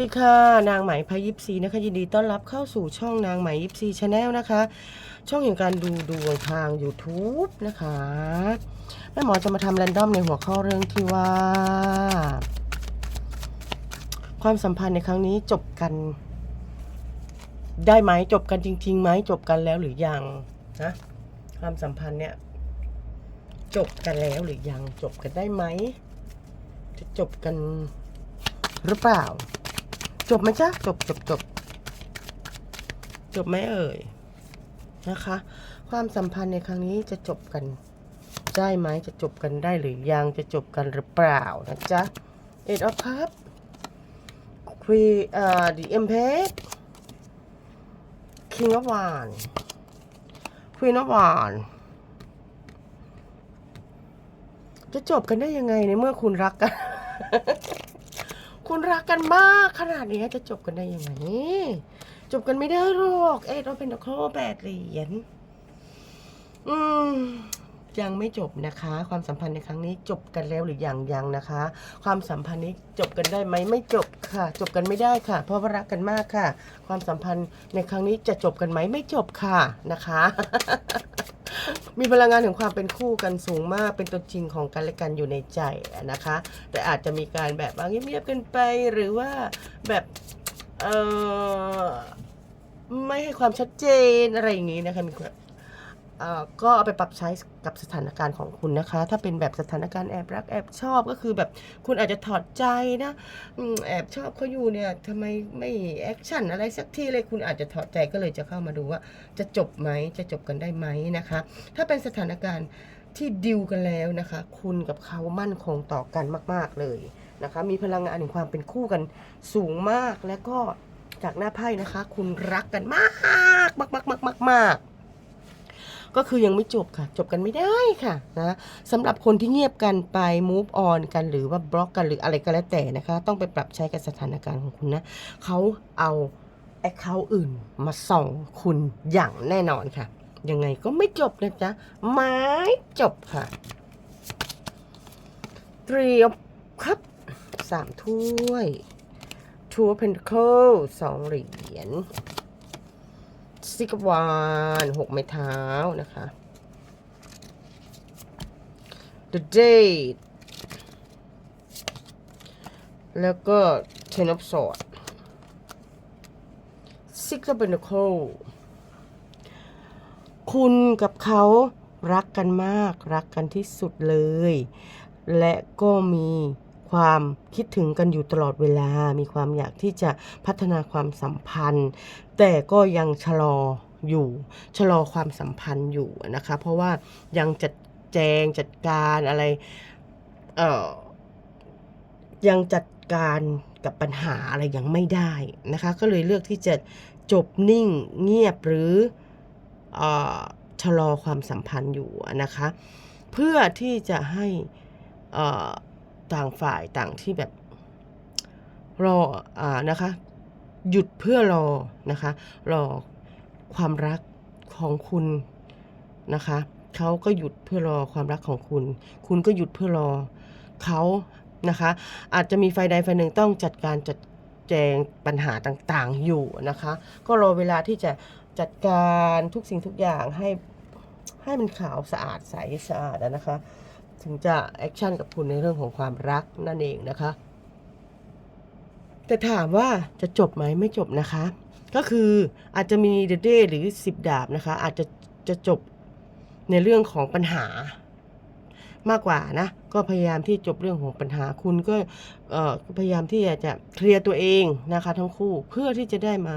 สวัสดีค่ะ นางไหมพายิปซีนะคะยินดีต้อนรับเข้าสู่ช่องนางไหมยิปซีชาแนลนะคะ ช่องแห่งการดูดวงทาง YouTube นะคะแม่หมอจะมาทำแรนดอมในหัวข้อเรื่องที่ว่า ความสัมพันธ์ในครั้งนี้จบกัน ได้ไหมจบกันจริงๆไหมจบกันแล้วหรือยังนะความสัมพันธ์เนี่ย จบกันแล้วหรือยังจบกันได้ไหมจะจบกันหรือเปล่า จบไหมจ๊ะจบจบจบจบไหมเอ่ยนะคะ ความสัมพันธ์ในครั้งนี้จะจบกันได้ไหมจะจบกันได้หรือยังจะจบกันหรือเปล่านะจ๊ะ Eight of Cups Queen เอ่อ The Empress King of Wands Queen of Wands จะจบกันได้ยังไงในเมื่อคุณรักกัน คุณรักกันมากขนาดนี้จะจบกันได้ยังไงจบกันไม่ได้หรอกเอ็ดเราเป็นโคแปดเหรียญอืมยังไม่จบนะคะ ความสัมพันธ์ในครั้งนี้จบกันแล้วหรือยังยังนะคะ ความสัมพันธ์นี้จบกันได้ไหมไม่จบค่ะ จบกันไม่ได้ค่ะ เพราะว่ารักกันมากค่ะ ความสัมพันธ์ในครั้งนี้จะจบกันไหมไม่จบค่ะนะคะ มีพลังงานของความเป็นคู่กันสูงมาก เป็นตัวจริงของกันและกันอยู่ในใจนะคะ แต่อาจจะมีการแบบว่าเงียบๆกันไปหรือว่าแบบเออไม่ให้ความชัดเจนอะไรอย่างนี้นะคะมีความ ก็เอาไปปรับใช้กับสถานการณ์ของคุณนะคะ ถ้าเป็นแบบสถานการณ์แอบรักแอบชอบก็คือแบบคุณอาจจะถอดใจนะแอบชอบเขาอยู่เนี่ยทำไมไม่แอคชั่นอะไรสักทีเลยคุณอาจจะถอดใจก็เลยจะเข้ามาดูว่า จะจบไหมจะจบกันได้ไหมนะคะ ถ้าเป็นสถานการณ์ที่ดิวกันแล้วนะคะ คุณกับเขามั่นคงต่อกันมาก ๆเลยนะคะ มีพลังงานแห่งความเป็นคู่กันสูงมากและก็จากหน้าไพ่นะคะ คุณรักกันมากมากมากมากมากมา ก็คือยังไม่จบค่ะ จบกันไม่ได้ค่ะนะสำหรับคนที่เงียบกันไป move on กันหรือว่าบล็อกกันหรืออะไรก็แล้วแต่นะคะ ต้องไปปรับใช้กับสถานการณ์ของคุณนะเขาเอาแอคเคาท์อื่นมาส่องคุณอย่างแน่นอนค่ะ ยังไงก็ไม่จบนะจ๊ะไม่จบค่ะ three of cup สามถ้วย two of pentacle สองเหรียญ six of wands หกไม้เท้านะคะ the date แล้วก็ ten of swords six of pentacle คุณกับเขารักกันมาก รักกันที่สุดเลย และก็มี ความคิดถึงกันอยู่ตลอดเวลา มีความอยากที่จะพัฒนาความสัมพันธ์ แต่ก็ยังชะลออยู่ชะลอความสัมพันธ์อยู่นะคะ เพราะว่ายังจัดแจงจัดการอะไร เอ่อ ยังจัดการกับปัญหาอะไรยังไม่ได้นะคะ ก็เลยเลือกที่จะจบนิ่งเงียบหรือเออชะลอความสัมพันธ์อยู่นะคะ เพื่อที่จะให้อ่อ ต่างฝ่ายต่างที่แบบรออ่านะคะ หยุดเพื่อรอนะคะ รอความรักของคุณนะคะเขาก็หยุดเพื่อรอความรักของคุณ คุณก็หยุดเพื่อรอเขานะคะ อาจจะมีไฟใดไฟหนึ่งต้องจัดการจัดแจงปัญหาต่างๆอยู่นะคะ ก็รอเวลาที่จะจัดการทุกสิ่งทุกอย่างให้ให้มันขาวสะอาดใสสะอาดนะคะ ถึงจะแอคชั่นกับคุณในเรื่องของความรักนั่นเองนะคะ แต่ถามว่าจะจบไหมไม่จบนะคะ ก็คืออาจจะมีเดเดหรือสิบดาบนะคะ อาจจะจะจบในเรื่องของปัญหามากกว่านะ ก็พยายามที่จบเรื่องของปัญหาคุณก็พยายามที่จะจะเคลียร์ตัวเองนะคะ ทั้งคู่เพื่อที่จะได้มา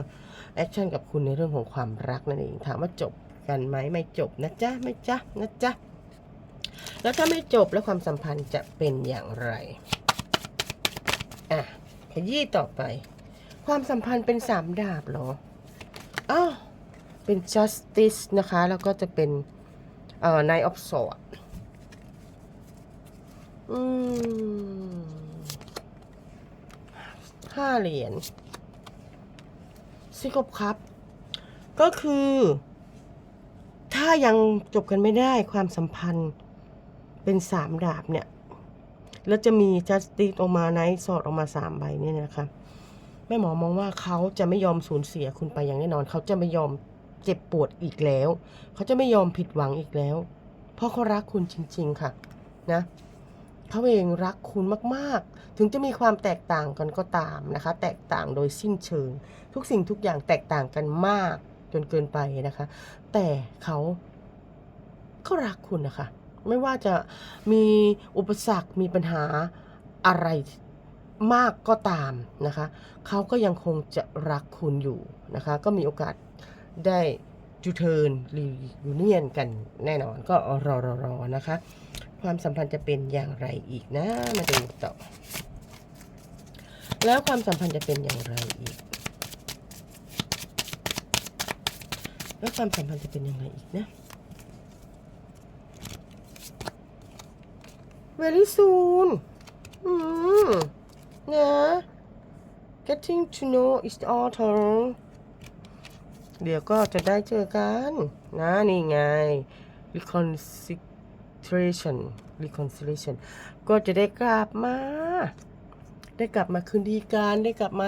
แอคชั่นกับคุณในเรื่องของความรักนั่นเองถามว่าจบกันไหมไม่จบนะจ๊ะไม่จ๊ะนะจ๊ะ แล้วถ้าไม่จบแล้วความสัมพันธ์จะเป็นอย่างไร อะ ขยี้ต่อไป ความสัมพันธ์เป็นสามดาบเหรอ อ้าว เป็น justice นะคะ แล้วก็จะเป็น เอ่อ knight of swords อืมห้าเหรียญซิกบครับ ก็คือ ถ้ายังจบกันไม่ได้ความสัมพันธ์ เป็นสามดาบเนี่ย แล้วจะมี justice ออกมา knight sword ออกมาสามใบเนี่ยนะคะแม่หมอมองว่าเขาจะไม่ยอมสูญเสียคุณไปอย่างแน่นอน เขาจะไม่ยอมเจ็บปวดอีกแล้ว เขาจะไม่ยอมผิดหวังอีกแล้ว เพราะเขารักคุณจริง ๆ ค่ะนะเขาเองรักคุณมาก ๆ ถึงจะมีความแตกต่างกันก็ตามนะคะ แตกต่างโดยสิ้นเชิง ทุกสิ่งทุกอย่างแตกต่างกันมากจนเกินไปนะคะ แต่เขาก็รักคุณนะคะ ไม่ว่าจะมีอุปสรรคมีปัญหาอะไรมากก็ตามนะคะเขาก็ยังคงจะรักคุณอยู่นะคะก็มีโอกาสได้จูเทิร์นรียูเนียนกันแน่นอนก็รอรอรอนะคะ ความสัมพันธ์จะเป็นอย่างไรอีกนะมาดูต่อ แล้วความสัมพันธ์จะเป็นอย่างไรอีก แล้วความสัมพันธ์จะเป็นอย่างไรอีกนะ very soon อืมนะ getting to know each other เดี๋ยวก็จะได้เจอกัน นะ นี่ไง reconciliation reconciliation ก็จะได้กลับมา ได้กลับมาคืนดีกัน ได้กลับมา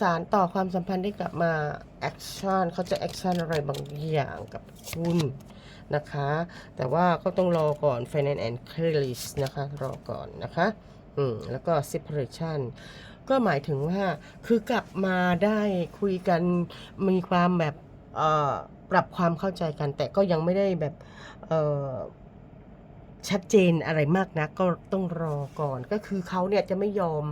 สารต่อความสัมพันธ์ได้กลับมาแอคชั่นเขาจะแอคชั่นอะไรบางอย่างกับคุณ นะคะ แต่ว่าก็ต้องรอก่อน finance and clearance นะคะ รอก่อนนะคะ อืม แล้วก็ separation ก็หมายถึงว่า คือกลับมาได้คุยกัน มีความแบบ เอ่อ ปรับความเข้าใจกัน แต่ก็ยังไม่ได้แบบ เอ่อชัดเจนอะไรมากนะก็ต้องรอก่อนก็คือเขาเนี่ยจะไม่ยอม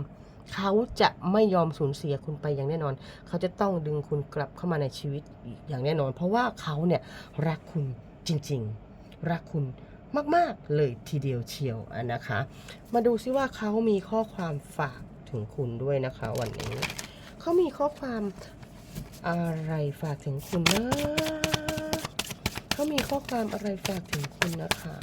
เขาจะไม่ยอมสูญเสียคุณไปอย่างแน่นอน เขาจะต้องดึงคุณกลับเข้ามาในชีวิตอีกอย่างแน่นอน เพราะว่าเขาเนี่ยรักคุณ จริงๆ รักคุณมาก ๆ เลยทีเดียวเชียวนะคะ มาดูซิว่าเขามีข้อความฝากถึงคุณด้วยนะคะ วันนี้ เขามีข้อความอะไรฝากถึงคุณนะเขามีข้อความอะไรฝากถึงคุณนะคะ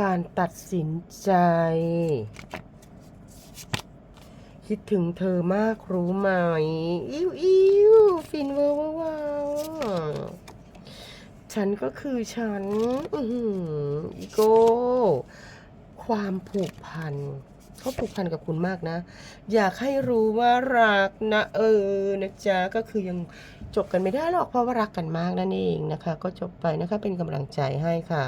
การตัดสินใจ คิดถึงเธอมากรู้ไหม อิวอิวฟินเวอร์วาวฉันก็คือฉันอือหืออีโก้ความผูกพันเขาผูกพันกับคุณมากนะ อยากให้รู้ว่ารักนะ เออนะจ๊ะก็คือยังจบกันไม่ได้หรอกเพราะว่ารักกันมากนั่นเองนะคะ ก็จบไปนะคะเป็นกำลังใจให้ค่ะ